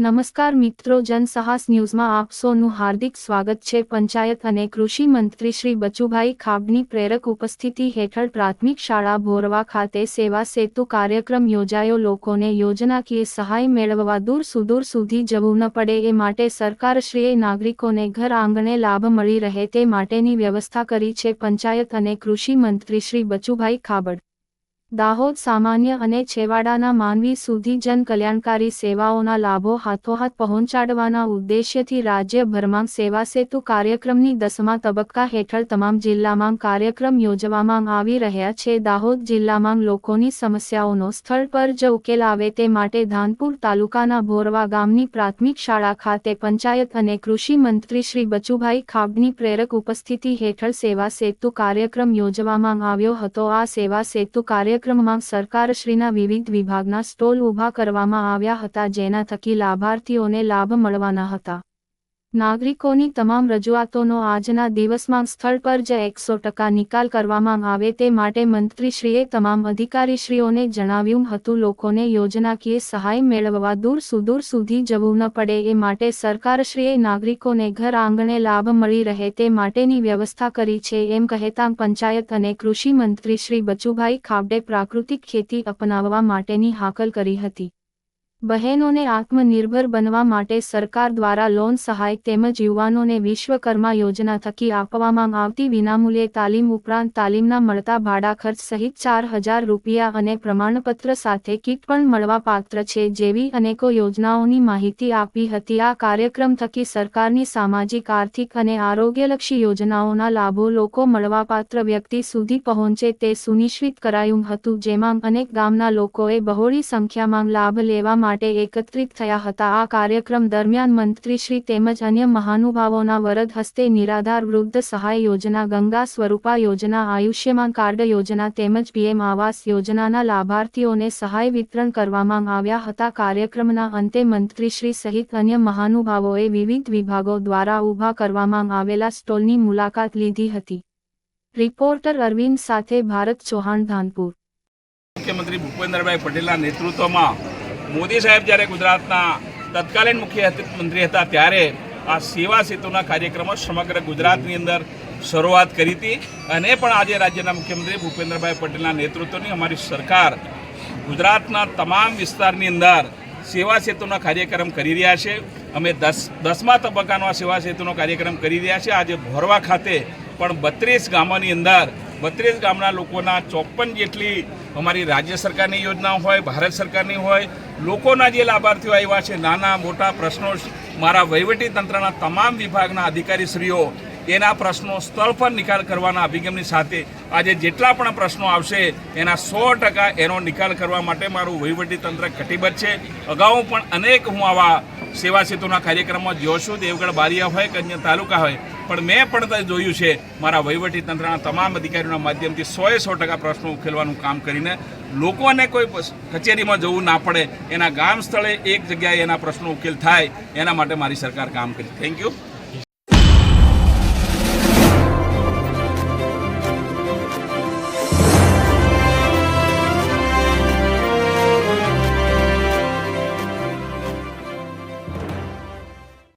નમસ્કાર મિત્રો જનસાહસ ન્યૂઝમાં આપ સૌનું હાર્દિક સ્વાગત છે. પંચાયત અને કૃષિ મંત્રી શ્રી બચુભાઈ ખાબની પ્રેરક ઉપસ્થિતિ હેઠળ પ્રાથમિક શાળા ભોરવા ખાતે સેવા સેતુ કાર્યક્રમ યોજાયો. લોકોને યોજનાકીય સહાય મેળવવા દૂર સુદૂર સુધી જવું ન પડે, એ માટે સરકારશ્રીએ નાગરિકોને ઘર આંગણે લાભ મળી રહે તે માટેની વ્યવસ્થા કરી છે. પંચાયત અને કૃષિ મંત્રી શ્રી બચુભાઈ ખાબડ દાહોદ સામાન્ય અને છેવાડાના માનવી સુધી જન કલ્યાણકારી સેવાઓના લાભો હાથોહાથ પહોંચાડવાના ઉદ્દેશ્યથી રાજ્યભરમાં સેવા સેતુ કાર્યક્રમની દસમા તબક્કા હેઠળ તમામ જિલ્લામાં કાર્યક્રમ યોજવામાં આવી રહ્યા છે. દાહોદ જિલ્લામાં લોકોની સમસ્યાઓનો સ્થળ પર જ ઉકેલ આવે તે માટે ધાનપુર તાલુકાના ભોરવા ગામની પ્રાથમિક શાળા ખાતે પંચાયત અને કૃષિ મંત્રી શ્રી બચુભાઈ ખાબની પ્રેરક ઉપસ્થિતિ હેઠળ સેવા સેતુ કાર્યક્રમ યોજવામાં આવ્યો હતો. આ સેવા સેતુ કાર્યક્રમમાં સરકારશ્રીના વિવિધ વિભાગના સ્ટોલ ઊભા કરવામાં આવ્યા હતા, જેના થકી લાભાર્થીઓને લાભ મળવાના હતા. નાગરિકોની તમામ રજૂઆતોનો આજના દિવસમાં સ્થળ પર જ એકસો ટકા નિકાલ કરવામાં આવે તે માટે મંત્રીશ્રીએ તમામ અધિકારીશ્રીઓને જણાવ્યું હતું, લોકોને યોજનાકીય સહાય મેળવવા દૂર સુદૂર સુધી જવું ન પડે, એ માટે સરકારશ્રીએ નાગરિકોને ઘર આંગણે લાભ મળી રહે તે માટેની વ્યવસ્થા કરી છે, એમ કહેતા પંચાયત અને કૃષિ મંત્રી શ્રી બચુભાઈ ખાબડે પ્રાકૃતિક ખેતી અપનાવવા માટેની હાકલ કરી હતી. બહેનોને આત્મનિર્ભર બનવા માટે સરકાર દ્વારા લોન સહાય તેમજ યુવાનોને વિશ્વકર્મા યોજના થકી આપવામાં આવતી વિનામૂલ્યે તાલીમ ઉપરાંત તાલીમના મળતા ભાડા ખર્ચ સહિત ચાર હજાર રૂપિયા અને પ્રમાણપત્ર સાથે કીટ પણ મળવાપાત્ર છે જેવી અનેકો યોજનાઓની માહિતી આપી હતી. આ કાર્યક્રમ થકી સરકારની સામાજિક, આર્થિક અને આરોગ્યલક્ષી યોજનાઓના લાભો લોકો મળવાપાત્ર વ્યક્તિ સુધી પહોંચે તે સુનિશ્ચિત કરાયું હતું. જેમાં અનેક ગામના લોકોએ બહોળી સંખ્યામાં લાભ લેવા માટે એકત્રિત થયા હતા. આ કાર્યક્રમ દરમિયાન મંત્રીશ્રી તેમજ અન્ય મહાનુભાવોના વરદ હસ્તે નિરાધાર વૃદ્ધ સહાય યોજના, ગંગા સ્વરૂપા યોજના, આયુષ્યમાન કાર્ડ યોજના તેમજ પીએમ આવાસ યોજનાના લાભાર્થીઓને સહાય વિતરણ કરવામાં આવ્યા હતા. કાર્યક્રમના અંતે મંત્રીશ્રી સહિત અન્ય મહાનુભાવોએ વિવિધ વિભાગો દ્વારા ઊભા કરવામાં આવેલા સ્ટોલની મુલાકાત લીધી હતી. રિપોર્ટર અરવિંદ સાથે ભારત ચૌહાણ, ધાનપુર. મુખ્યમંત્રી ભૂપેન્દ્રભાઈ પટેલના નેતૃત્વમાં મોદી સાહેબ જ્યારે ગુજરાતના તત્કાલીન મુખ્ય મંત્રી હતા ત્યારે આ સેવા સેતુના કાર્યક્રમો સમગ્ર ગુજરાતની અંદર શરૂઆત કરી હતી અને પણ આજે રાજ્યના મુખ્યમંત્રી ભૂપેન્દ્રભાઈ પટેલના નેતૃત્વની અમારી સરકાર ગુજરાતના તમામ વિસ્તારની અંદર સેવા સેતુનો કાર્યક્રમ કરી રહ્યા છે. અમે દસ દસમા તબક્કાનો આ સેવા સેતુનો કાર્યક્રમ કરી રહ્યા છે. આજે ભોરવા ખાતે પણ બત્રીસ ગામોની અંદર બત્રીસ ગામના લોકોના ચોપન જેટલી અમારી રાજ્ય સરકારની યોજનાઓ હોય, ભારત સરકારની હોય, લોકોના જે લાભાર્થીઓ આવ્યા છે, નાના, મોટા પ્રશ્નો મારા વહીવટી તંત્રના તમામ વિભાગના અધિકારીશ્રીઓ એના પ્રશ્નો સ્થળ પર નિકાલ કરવાના અભિગમની સાથે આજે જેટલા પણ પ્રશ્નો આવશે, એના સો ટકા એનો નિકાલ કરવા માટે મારું વહીવટી તંત્ર કટિબદ્ધ છે. અગાઉ પણ અનેક હું આવા સેવા સેતુના કાર્યક્રમમાં જ્યો છું. દેવગઢ બારિયા હોય કે અન્ય તાલુકા હોય, પણ મેં પણ જોયું છે, મારા વહીવટી તંત્રના તમામ અધિકારીઓના માધ્યમથી સોએ સો ટકા પ્રશ્નો ઉકેલવાનું કામ કરીને લોકોને કોઈ કચેરીમાં જવું ના પડે. એના ગામ સ્થળે એક જગ્યાએ એના પ્રશ્નો ઉકેલ થાય, એના માટે મારી સરકાર કામ કરી. Thank you